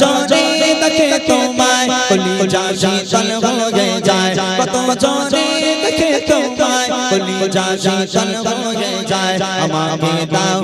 জনে দেখে তোমায় কলি যা শীতল হয়ে যায়। কত জনে দেখে তোমায় কলি যা শীতল হয়ে যায়। আমাকে দাও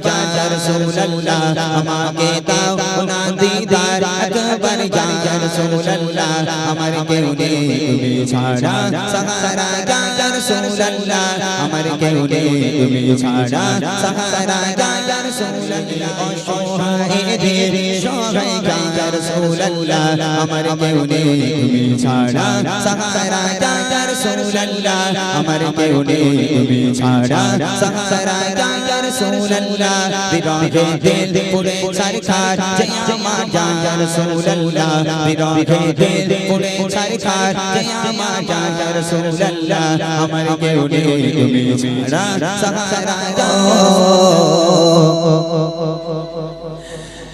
একবার ইয়া রাসূলুল্লাহ আমাকে দাও না দিদার একবার ইয়া রাসূলুল্লাহ আমার কেউ নেই তুমি ছাড়া সাহারা ইয়া রাসূলুল্লাহ আমার কেউ নেই তুমি ছাড়া সাহারা ইয়া রাসূলুল্লাহ অসহায় দের সহায় ইয়া রাসূলুল্লাহ আমার কেউ নেই তুমি ছাড়া সাহারা ইয়া রাসূলুল্লাহ আমার কেউ নেই তুমি ছাড়া সাহারা ইয়া রাসূলুল্লাহ বিরহে দিল পুরে সরকার জয় আমার ইয়া রাসূলুল্লাহ বিরহে দিল পুরে সরকার জয় আমার ইয়া রাসূলুল্লাহ আমার কেউ নেই তুমি ছাড়া সাহারা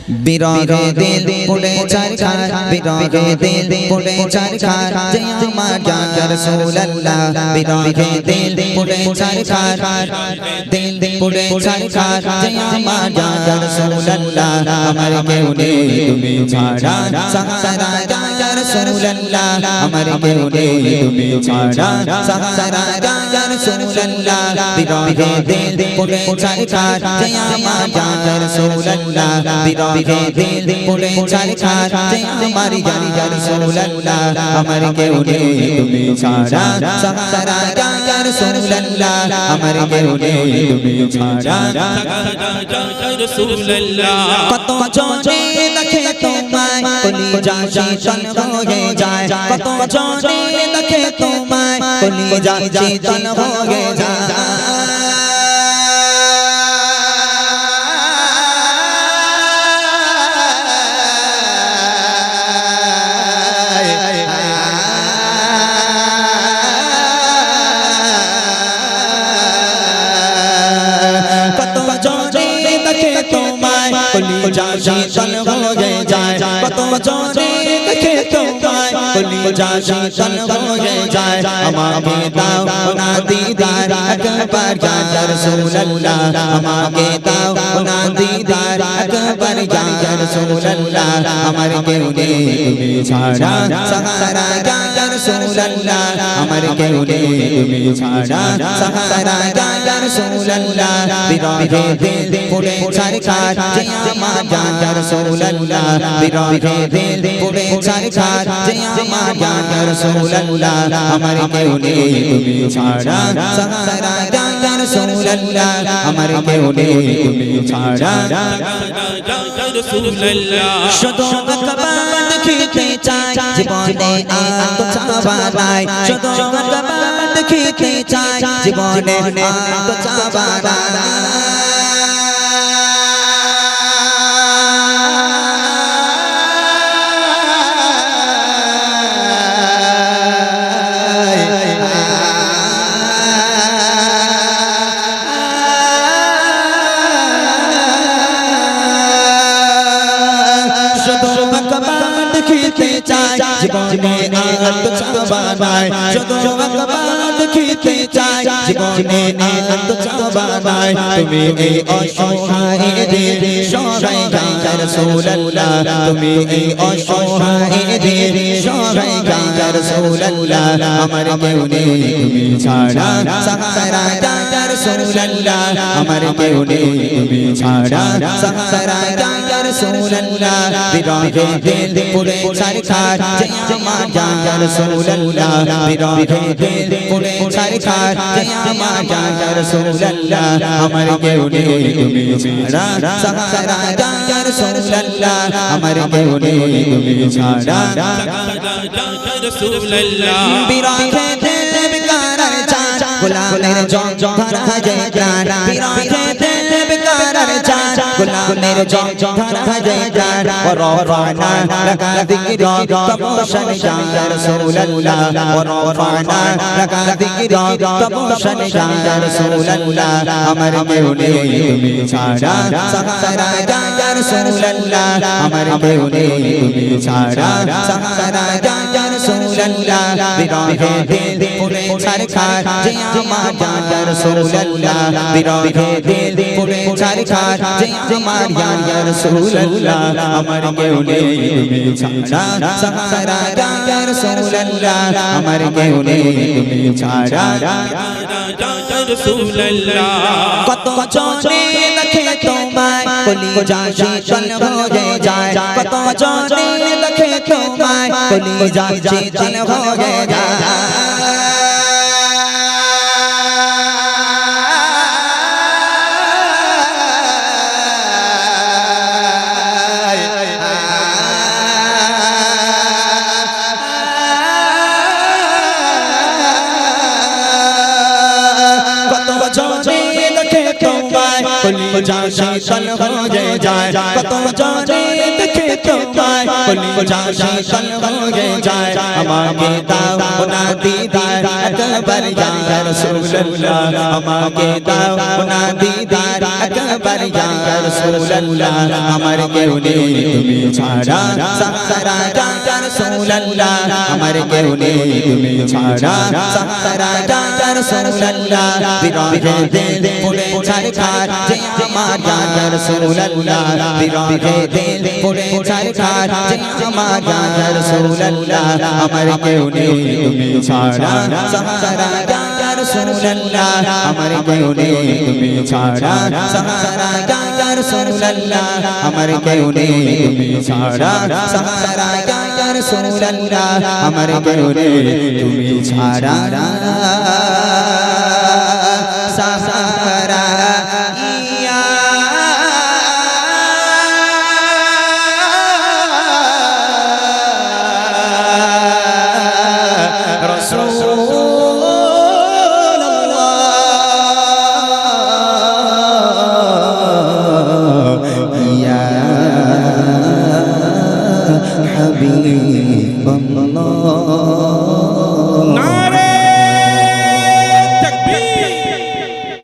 বিরহে দিল পুরে সরকার বিরহে দিল পুরে সরকার জয় আমার ইয়া রাসূলুল্লাহ। বিরহে দিল পুরে সরকার দিল পুরে সরকার জয় আমার ইয়া রাসূলুল্লাহ। আমার কেউ নেই তুমি ছাড়া। সাহারা ইয়া রাসূলুল্লাহ। আমার কেউ নেই তুমি ছাড়া। সাহারা ইয়া রাসূলুল্লাহ। বিরহে দিল পুরে সরকার জয় আমার ইয়া রাসূলুল্লাহ। বিরহে দিল পুরে সরকার জয় আমার ইয়া রাসূলুল্লাহ। আমার কেউ নেই তুমি ছাড়া। সাহারা ইয়া রাসূলুল্লাহ। আমার কেউ নেই তুমি ছাড়া। কত জনে দেখে তোমায় কলি যা শীতল হয়ে যায়। কত জনে দেখে তোমায় কলি যা শীতল হয়ে যায়। তোমায় কলি যা শীতল হয়ে যায় কত জনে দেখে তোমায় কলি যা শীতল হয়ে যায় আমাকে দাও না দিদার একবার ইয়া রাসূলুল্লাহ আমাকে দাও ইয়া রাসূলুল্লাহ আমার কেউ নেই তুমি ছাড়া। সাহারা রাসূলুল্লাহ আমার কেউ নেই তুমি ছাড়া। সাহারা রাসূলুল্লাহ বিরহে দিল পুরে সরকার জয় আমার রাসূলুল্লাহ বিরহে দিল পুরে সরকার জয় আমার রাসূলুল্লাহ আমার কেউ নেই তুমি ছাড়া। সাহারা রাসূলুল্লাহ আমার কেউ নেই তুমি ছাড়া শুধু একবার দেখিতে চাই জীবনে আনন্দ তো চাওয়া নাই শুধু একবার দেখিতে চাই জীবনে আর তো আর তো চাওয়া নাই শুধু একবার দেখিতে চাই জীবনে আর তো তুমি এই অসহায় দের সহায় ইয়া রাসূলুল্লাহ। তুমি এই অসহায় দের সহায় ইয়া আমার কেউ নেই তুমি ছাড়া। সাহারা ইয়া রাসূলুল্লাহ, আমার কেউ নেই তুমি ছাড়া। সাহারা ইয়া রাসূলুল্লাহ, বিরহে দিল পুরে সরকার জয় আমার ইয়া রাসূলুল্লাহ, বিরহে দিল পুরে সরকার জয় আমার ইয়া রাসূলুল্লাহ, আমার কেউ নেই তুমি ছাড়া। সাহারা ইয়া রাসূলুল্লাহ, আমার কেউ নেই তুমি ছাড়া। রসুল্লাহ বিরাখে দেব কারার চাঁদ, গোলামের জং জং ধরা যায় কারা বিরাখে দেব কারার চাঁদ, গোলামের জং জং ধরা যায় কারা রফানা লাগা দিকির তমোশন শাহ রসুল্লাহ রফানা লাগা দিকির তমোশন শাহ রসুল্লাহ আমার কেউ নেই তুমি ছাড়া, সাহারা যায় রসুল্লাহ আমার কেউ নেই তুমি ছাড়া, সাহারা যায় রাসূলুল্লাহ রাসূলুল্লাহ বিরহে দিল পুরে ছারখার যে আমার ইয়া রাসূলুল্লাহ বিরহে দিল পুরে ছারখার যে আমার ইয়া রাসূলুল্লাহ আমার কেউ নেই তুমি ছাড়া সাহারা ইয়া রাসূলুল্লাহ আমার কেউ নেই তুমি ছাড়া কত জনে দেখে তোমায় কলি যা শীতল হয়ে যায় কত জনে দেখে তোমায় কলি যা শীতল হয়ে কত জনে দেখে তোমায় কলি যা তোমায় শীতল হয়ে যায় আমাকে দাও না দিদার একবার ইয়া রাসূলুল্লাহ আমাকে দাও না দিদার একবার ইয়া রাসূলুল্লাহ আমার কেউ নেই তুমি ছাড়া সাহারা ইয়া রাসূলুল্লাহ আমার কেউ নেই তুমি ছাড়া সাহারা ইয়া রাসূলুল্লাহ বিরহে দিল পুরে ছারখার যে আমার ইয়া রাসূলুল্লাহ বিরহে দিল পুরে ছারখার যে আমার ইয়া রাসূলুল্লাহ আমার কেউ নেই তুমি ছাড়া সাহারা ইয়া রাসূলুল্লাহ আমার কেউ নেই তুমি ছাড়া সাহারা ইয়া রাসূলুল্লাহ আমার কেউ নেই তুমি ছাড়া সাহারা ইয়া রাসূলুল্লাহ আমার কেউ নেই তুমি ছাড়া সাহারা ইয়া রাসূলুল্লাহ ইয়া হাবিবাল্লাহ